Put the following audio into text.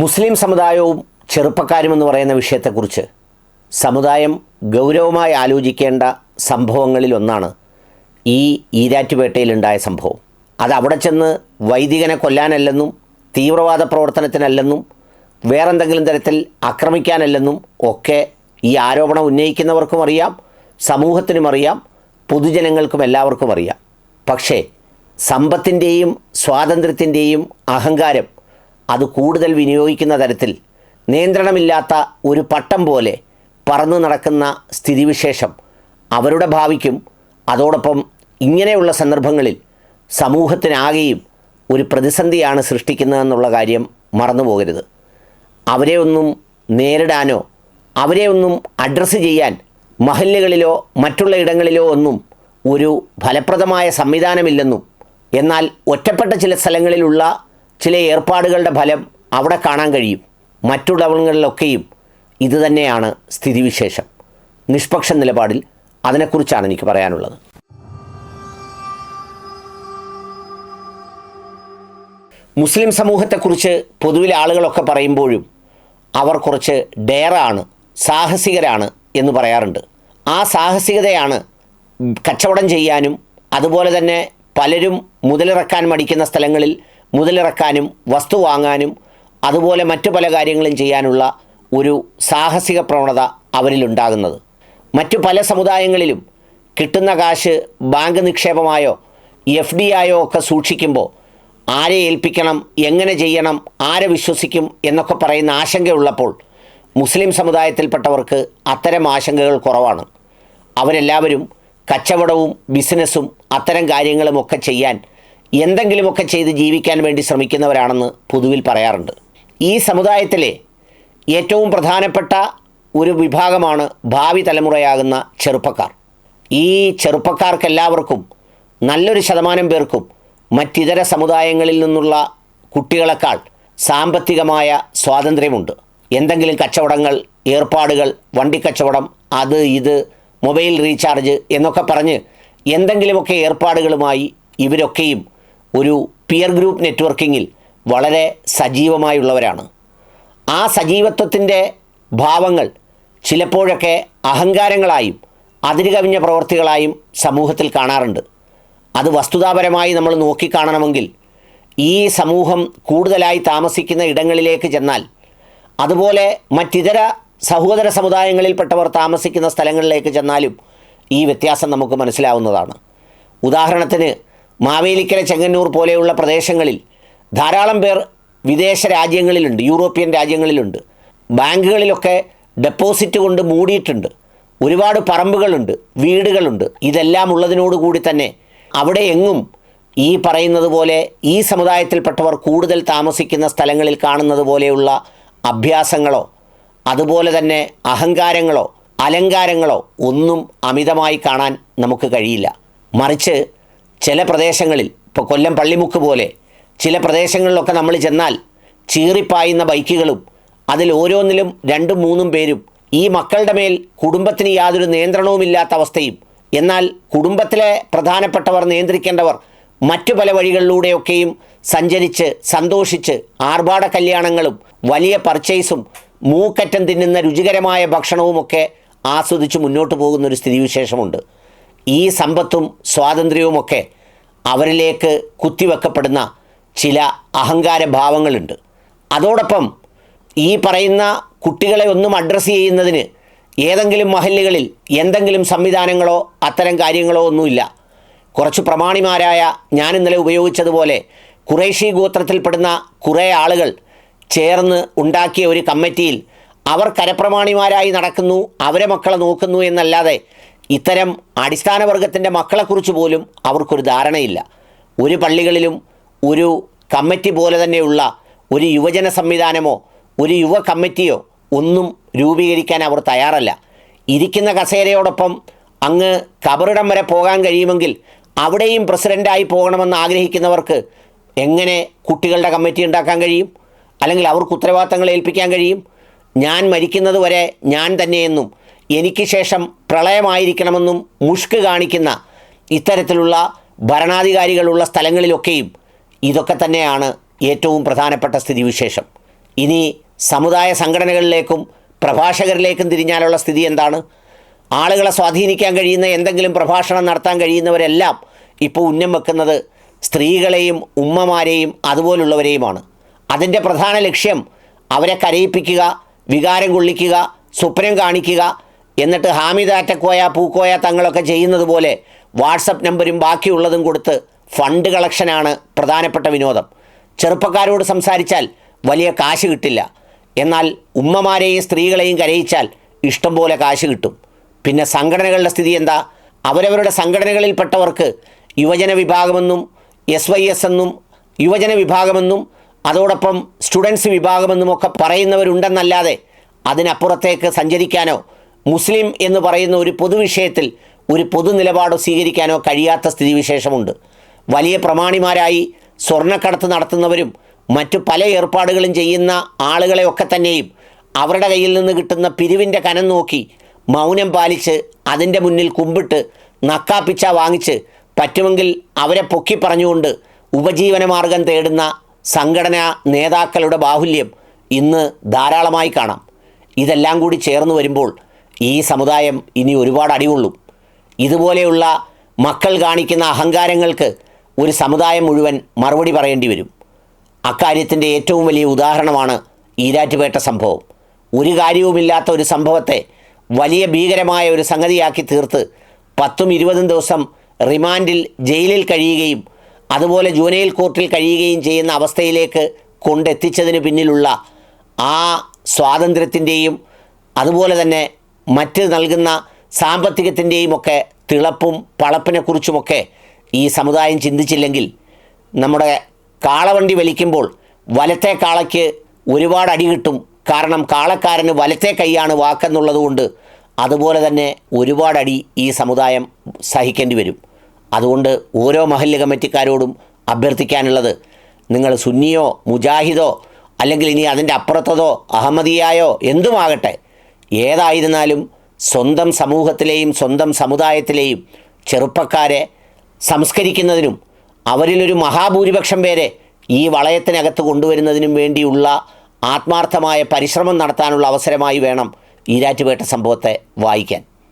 മുസ്ലിം സമുദായവും ചെറുപ്പക്കാരും എന്ന് പറയുന്ന വിഷയത്തെക്കുറിച്ച് സമുദായം ഗൗരവമായി ആലോചിക്കേണ്ട സംഭവങ്ങളിൽ ഒന്നാണ് ഈ ഈരാറ്റുപേട്ടയിലുണ്ടായ സംഭവം. അത് അവിടെ ചെന്ന് വൈദികനെ കൊല്ലാനല്ലെന്നും തീവ്രവാദ പ്രവർത്തനത്തിനല്ലെന്നും വേറെന്തെങ്കിലും തരത്തിൽ ആക്രമിക്കാനല്ലെന്നും ഒക്കെ ഈ ആരോപണം ഉന്നയിക്കുന്നവർക്കും അറിയാം സമൂഹത്തിനും അറിയാം പൊതുജനങ്ങൾക്കും എല്ലാവർക്കും അറിയാം. പക്ഷേ സമ്പത്തിന്റെയും സ്വാതന്ത്ര്യത്തിന്റെയും അഹങ്കാരം അത് കൂടുതൽ വിനിയോഗിക്കുന്ന തരത്തിൽ നിയന്ത്രണമില്ലാത്ത ഒരു പട്ടം പോലെ പറന്നു നടക്കുന്ന സ്ഥിതിവിശേഷം അവരുടെ ഭാവിക്കും അതോടൊപ്പം ഇങ്ങനെയുള്ള സന്ദർഭങ്ങളിൽ സമൂഹത്തിനാകെയും ഒരു പ്രതിസന്ധിയാണ് സൃഷ്ടിക്കുന്നതെന്നുള്ള കാര്യം മറന്നു അവരെ ഒന്നും നേരിടാനോ അവരെ ഒന്നും അഡ്രസ്സ് ചെയ്യാൻ മഹല്ലുകളിലോ മറ്റുള്ള ഇടങ്ങളിലോ ഒന്നും ഒരു ഫലപ്രദമായ സംവിധാനമില്ലെന്നും എന്നാൽ ഒറ്റപ്പെട്ട ചില സ്ഥലങ്ങളിലുള്ള ചില ഏർപ്പാടുകളുടെ ഫലം അവിടെ കാണാൻ കഴിയും. മറ്റുള്ളവങ്ങളിലൊക്കെയും ഇതുതന്നെയാണ് സ്ഥിതിവിശേഷം. നിഷ്പക്ഷ നിലപാടിൽ അതിനെക്കുറിച്ചാണ് എനിക്ക് പറയാനുള്ളത്. മുസ്ലിം സമൂഹത്തെക്കുറിച്ച് പൊതുവിൽ ആളുകളൊക്കെ പറയുമ്പോഴും അവർ കുറച്ച് ഡെയറാണ് സാഹസികരാണ് എന്ന് പറയാറുണ്ട്. ആ സാഹസികതയാണ് കച്ചവടം ചെയ്യാനും അതുപോലെ തന്നെ പലരും മുതലിറക്കാൻ മടിക്കുന്ന സ്ഥലങ്ങളിൽ മുതലിറക്കാനും വസ്തു വാങ്ങാനും അതുപോലെ മറ്റു പല കാര്യങ്ങളും ചെയ്യാനുള്ള ഒരു സാഹസിക പ്രവണത അവരിലുണ്ടാകുന്നത്. മറ്റു പല സമുദായങ്ങളിലും കിട്ടുന്ന കാശ് ബാങ്ക് നിക്ഷേപമായോ എഫ് ഡി ആയോ ഒക്കെ സൂക്ഷിക്കുമ്പോൾ ആരെ ഏൽപ്പിക്കണം എങ്ങനെ ചെയ്യണം ആരെ വിശ്വസിക്കും എന്നൊക്കെ പറയുന്ന ആശങ്കയുള്ളപ്പോൾ മുസ്ലിം സമുദായത്തിൽപ്പെട്ടവർക്ക് അത്തരം ആശങ്കകൾ കുറവാണ്. അവരെല്ലാവരും കച്ചവടവും ബിസിനസ്സും അത്തരം കാര്യങ്ങളുമൊക്കെ ചെയ്യാൻ എന്തെങ്കിലുമൊക്കെ ചെയ്ത് ജീവിക്കാൻ വേണ്ടി ശ്രമിക്കുന്നവരാണെന്ന് പൊതുവിൽ പറയാറുണ്ട്. ഈ സമുദായത്തിലെ ഏറ്റവും പ്രധാനപ്പെട്ട ഒരു വിഭാഗമാണ് ഭാവി തലമുറയാകുന്ന ചെറുപ്പക്കാർ. ഈ ചെറുപ്പക്കാർക്കെല്ലാവർക്കും നല്ലൊരു ശതമാനം പേർക്കും മറ്റിതര സമുദായങ്ങളിൽ നിന്നുള്ള കുട്ടികളെക്കാൾ സാമ്പത്തികമായ സ്വാതന്ത്ര്യമുണ്ട്. എന്തെങ്കിലും കച്ചവടങ്ങൾ ഏർപ്പാടുകൾ വണ്ടിക്കച്ചവടം അത് ഇത് മൊബൈൽ റീചാർജ് എന്നൊക്കെ പറഞ്ഞ് എന്തെങ്കിലുമൊക്കെ ഏർപ്പാടുകളുമായി ഇവരൊക്കെയും ഒരു പിയർ ഗ്രൂപ്പ് നെറ്റ്വർക്കിങ്ങിൽ വളരെ സജീവമായുള്ളവരാണ്. ആ സജീവത്വത്തിന്റെ ഭാവങ്ങൾ ചിലപ്പോഴൊക്കെ അഹങ്കാരങ്ങളായും അതിരുകവിഞ്ഞ പ്രവൃത്തികളായും സമൂഹത്തിൽ കാണാറുണ്ട്. അത് വസ്തുതാപരമായി നമ്മൾ നോക്കിക്കാണണമെങ്കിൽ ഈ സമൂഹം കൂടുതലായി താമസിക്കുന്ന ഇടങ്ങളിലേക്ക് ചെന്നാൽ അതുപോലെ മറ്റിതര സഹോദര സമുദായങ്ങളിൽപ്പെട്ടവർ താമസിക്കുന്ന സ്ഥലങ്ങളിലേക്ക് ചെന്നാലും ഈ വ്യത്യാസം നമുക്ക് മനസ്സിലാവുന്നതാണ്. ഉദാഹരണത്തിന് മാവേലിക്കര ചെങ്ങന്നൂർ പോലെയുള്ള പ്രദേശങ്ങളിൽ ധാരാളം പേർ വിദേശ രാജ്യങ്ങളിലുണ്ട് യൂറോപ്യൻ രാജ്യങ്ങളിലുണ്ട്. ബാങ്കുകളിലൊക്കെ ഡെപ്പോസിറ്റ് കൊണ്ട് മൂടിയിട്ടുണ്ട്. ഒരുപാട് പറമ്പുകളുണ്ട് വീടുകളുണ്ട്. ഇതെല്ലാം ഉള്ളതിനോടുകൂടി തന്നെ അവിടെ എങ്ങും ഈ പറയുന്നത് പോലെ ഈ സമുദായത്തിൽപ്പെട്ടവർ കൂടുതൽ താമസിക്കുന്ന സ്ഥലങ്ങളിൽ കാണുന്നത് പോലെയുള്ള അഭ്യാസങ്ങളോ അതുപോലെ തന്നെ അഹങ്കാരങ്ങളോ അലങ്കാരങ്ങളോ ഒന്നും അമിതമായി കാണാൻ നമുക്ക് കഴിയില്ല. മറിച്ച് ചില പ്രദേശങ്ങളിൽ ഇപ്പോൾ കൊല്ലം പള്ളിമുക്ക് പോലെ ചില പ്രദേശങ്ങളിലൊക്കെ നമ്മൾ ചെന്നാൽ ചീറിപ്പായുന്ന ബൈക്കുകളും അതിൽ ഓരോന്നിലും രണ്ടും മൂന്നും പേരും ഈ മക്കളുടെ മേൽ കുടുംബത്തിന് യാതൊരു നിയന്ത്രണവുമില്ലാത്ത അവസ്ഥയും എന്നാൽ കുടുംബത്തിലെ പ്രധാനപ്പെട്ടവർ നിയന്ത്രിക്കേണ്ടവർ മറ്റു പല വഴികളിലൂടെയൊക്കെയും സഞ്ചരിച്ച് സന്തോഷിച്ച് ആർഭാട കല്യാണങ്ങളും വലിയ പർച്ചേസും മൂക്കറ്റം തിന്നുന്ന രുചികരമായ ഭക്ഷണവുമൊക്കെ ആസ്വദിച്ച് മുന്നോട്ട് പോകുന്നൊരു സ്ഥിതിവിശേഷമുണ്ട്. ഈ സമ്പത്തും സ്വാതന്ത്ര്യവുമൊക്കെ അവരിലേക്ക് കുത്തിവെക്കപ്പെടുന്ന ചില അഹങ്കാര ഭാവങ്ങളുണ്ട്. അതോടൊപ്പം ഈ പറയുന്ന കുട്ടികളെ ഒന്നും അഡ്രസ്സ് ചെയ്യുന്നതിന് ഏതെങ്കിലും മഹല്ലുകളിൽ എന്തെങ്കിലും സംവിധാനങ്ങളോ അത്തരം കാര്യങ്ങളോ ഒന്നുമില്ല. കുറച്ച് പ്രമാണിമാരായ ഞാൻ ഇന്നലെ ഉപയോഗിച്ചതുപോലെ കുറേശി ഗോത്രത്തിൽപ്പെടുന്ന കുറേ ആളുകൾ ചേർന്ന് ഉണ്ടാക്കിയ ഒരു കമ്മിറ്റിയിൽ അവർ കരപ്രമാണിമാരായി നടക്കുന്നു അവരെ മക്കളെ നോക്കുന്നു എന്നല്ലാതെ ഇത്തരം അടിസ്ഥാന വർഗത്തിന്റെ മക്കളെക്കുറിച്ച് പോലും അവർക്കൊരു ധാരണയില്ല. ഒരു പള്ളികളിലും ഒരു കമ്മിറ്റി പോലെ തന്നെയുള്ള ഒരു യുവജന സംവിധാനമോ ഒരു യുവ കമ്മിറ്റിയോ ഒന്നും രൂപീകരിക്കാൻ അവർ തയ്യാറല്ല. ഇരിക്കുന്ന കസേരയോടൊപ്പം അങ്ങ് കബറിടം വരെ പോകാൻ കഴിയുമെങ്കിൽ അവിടെയും പ്രസിഡന്റായി പോകണമെന്ന് ആഗ്രഹിക്കുന്നവർക്ക് എങ്ങനെ കുട്ടികളുടെ കമ്മിറ്റി ഉണ്ടാക്കാൻ കഴിയും? അല്ലെങ്കിൽ അവർക്ക് ഉത്തരവാദിത്തങ്ങൾ ഏൽപ്പിക്കാൻ കഴിയും? ഞാൻ മരിക്കുന്നത് വരെ ഞാൻ തന്നെയെന്നും എനിക്ക് ശേഷം പ്രളയമായിരിക്കണമെന്നും മുഷ്ക് കാണിക്കുന്ന ഇത്തരത്തിലുള്ള ഭരണാധികാരികളുള്ള സ്ഥലങ്ങളിലൊക്കെയും ഇതൊക്കെ തന്നെയാണ് ഏറ്റവും പ്രധാനപ്പെട്ട സ്ഥിതിവിശേഷം. ഇനി സമുദായ സംഘടനകളിലേക്കും പ്രഭാഷകരിലേക്കും തിരിഞ്ഞാലുള്ള സ്ഥിതി എന്താണ്? ആളുകളെ സ്വാധീനിക്കാൻ കഴിയുന്ന എന്തെങ്കിലും പ്രഭാഷണം നടത്താൻ കഴിയുന്നവരെല്ലാം ഇപ്പോൾ ഉന്നം വെക്കുന്നത് സ്ത്രീകളെയും ഉമ്മമാരെയും അതുപോലുള്ളവരെയുമാണ്. അതിന്റെ പ്രധാന ലക്ഷ്യം അവരെ കരയിപ്പിക്കുക വികാരം കൊള്ളിക്കുക സ്വപ്നം കാണിക്കുക എന്നിട്ട് ഹാമിദാറ്റക്കോയ പൂക്കോയ തങ്ങളൊക്കെ ചെയ്യുന്നത് പോലെ വാട്സപ്പ് നമ്പരും ബാക്കിയുള്ളതും കൊടുത്ത് ഫണ്ട് കളക്ഷനാണ് പ്രധാനപ്പെട്ട വിനോദം. ചെറുപ്പക്കാരോട് സംസാരിച്ചാൽ വലിയ കാശ് കിട്ടില്ല. എന്നാൽ ഉമ്മമാരെയും സ്ത്രീകളെയും കരയിച്ചാൽ ഇഷ്ടം പോലെ കാശ് കിട്ടും. പിന്നെ സംഘടനകളുടെ സ്ഥിതി എന്താ? അവരവരുടെ സംഘടനകളിൽപ്പെട്ടവർക്ക് യുവജന വിഭാഗമെന്നും എസ് വൈ എസ് എന്നും യുവജന വിഭാഗമെന്നും അതോടൊപ്പം സ്റ്റുഡൻസ് വിഭാഗമെന്നും ഒക്കെ പറയുന്നവരുണ്ടെന്നല്ലാതെ അതിനപ്പുറത്തേക്ക് സഞ്ചരിക്കാനോ മുസ്ലിം എന്ന് പറയുന്ന ഒരു പൊതുവിഷയത്തിൽ ഒരു പൊതു നിലപാടോ സ്വീകരിക്കാനോ കഴിയാത്ത സ്ഥിതിവിശേഷമുണ്ട്. വലിയ പ്രമാണിമാരായി സ്വർണക്കടത്ത് നടത്തുന്നവരും മറ്റു പല ഏർപ്പാടുകളും ചെയ്യുന്ന ആളുകളെയൊക്കെ തന്നെയും അവരുടെ കയ്യിൽ നിന്ന് കിട്ടുന്ന പിരിവിന്റെ കനം നോക്കി മൗനം പാലിച്ച് അതിന്റെ മുന്നിൽ കുമ്പിട്ട് നക്കാപ്പിച്ച വാങ്ങിച്ച് പറ്റുമെങ്കിൽ അവരെ പൊക്കി പറഞ്ഞുകൊണ്ട് ഉപജീവനമാർഗം തേടുന്ന സംഘടനാ നേതാക്കളുടെ ബാഹുല്യം ഇന്ന് ധാരാളമായി കാണാം. ഇതെല്ലാം കൂടി ചേർന്ന് വരുമ്പോൾ ഈ സമുദായം ഇനി ഒരുപാട് അടികൊള്ളും. ഇതുപോലെയുള്ള മക്കൾ കാണിക്കുന്ന അഹങ്കാരങ്ങൾക്ക് ഒരു സമുദായം മുഴുവൻ മറുപടി പറയേണ്ടി വരും. അക്കാര്യത്തിന്റെ ഏറ്റവും വലിയ ഉദാഹരണമാണ് ഈരാറ്റുപേട്ട സംഭവം. ഒരു കാര്യവുമില്ലാത്ത ഒരു സംഭവത്തെ വലിയ ഭീകരമായ ഒരു സംഗതിയാക്കി തീർത്ത് പത്തും ഇരുപതും ദിവസം റിമാൻഡിൽ ജയിലിൽ കഴിയുകയും അതുപോലെ ജൂനൈൽ കോർട്ടിൽ കഴിയുകയും ചെയ്യുന്ന അവസ്ഥയിലേക്ക് കൊണ്ടെത്തിച്ചതിന് പിന്നിലുള്ള ആ സ്വാതന്ത്ര്യത്തിന്റെയും അതുപോലെ തന്നെ മറ്റ് നൽകുന്ന സാമ്പത്തികത്തിന്റെയും ഒക്കെ തിളപ്പും പളപ്പിനെക്കുറിച്ചുമൊക്കെ ഈ സമുദായം ചിന്തിച്ചില്ലെങ്കിൽ നമ്മുടെ കാളവണ്ടി വലിക്കുമ്പോൾ വലത്തെ കാളയ്ക്ക് ഒരുപാട് അടി കിട്ടും. കാരണം കാളക്കാരന് വലത്തെ കൈയാണ് വാക്കെന്നുള്ളതുകൊണ്ട് അതുപോലെ തന്നെ ഒരുപാട് അടി ഈ സമുദായം സഹിക്കേണ്ടി വരും. അതുകൊണ്ട് ഓരോ മഹല്ല് കമ്മിറ്റിക്കാരോടും അഭ്യർത്ഥിക്കാനുള്ളത് നിങ്ങൾ സുന്നിയോ മുജാഹിദോ അല്ലെങ്കിൽ ഇനി അതിന്റെ അപ്പുറത്തതോ അഹമ്മദിയായോ എന്തുമാകട്ടെ ഏതായിരുന്നാലും സ്വന്തം സമൂഹത്തിലെയും സ്വന്തം സമുദായത്തിലെയും ചെറുപ്പക്കാരെ സംസ്കരിക്കുന്നതിനും അവരിലൊരു മഹാഭൂരിപക്ഷം പേരെ ഈ വളയത്തിനകത്ത് കൊണ്ടുവരുന്നതിനും വേണ്ടിയുള്ള ആത്മാർത്ഥമായ പരിശ്രമം നടത്താനുള്ള അവസരമായി വേണം ഈരാറ്റുപേട്ട സംഭവത്തെ വായിക്കാൻ.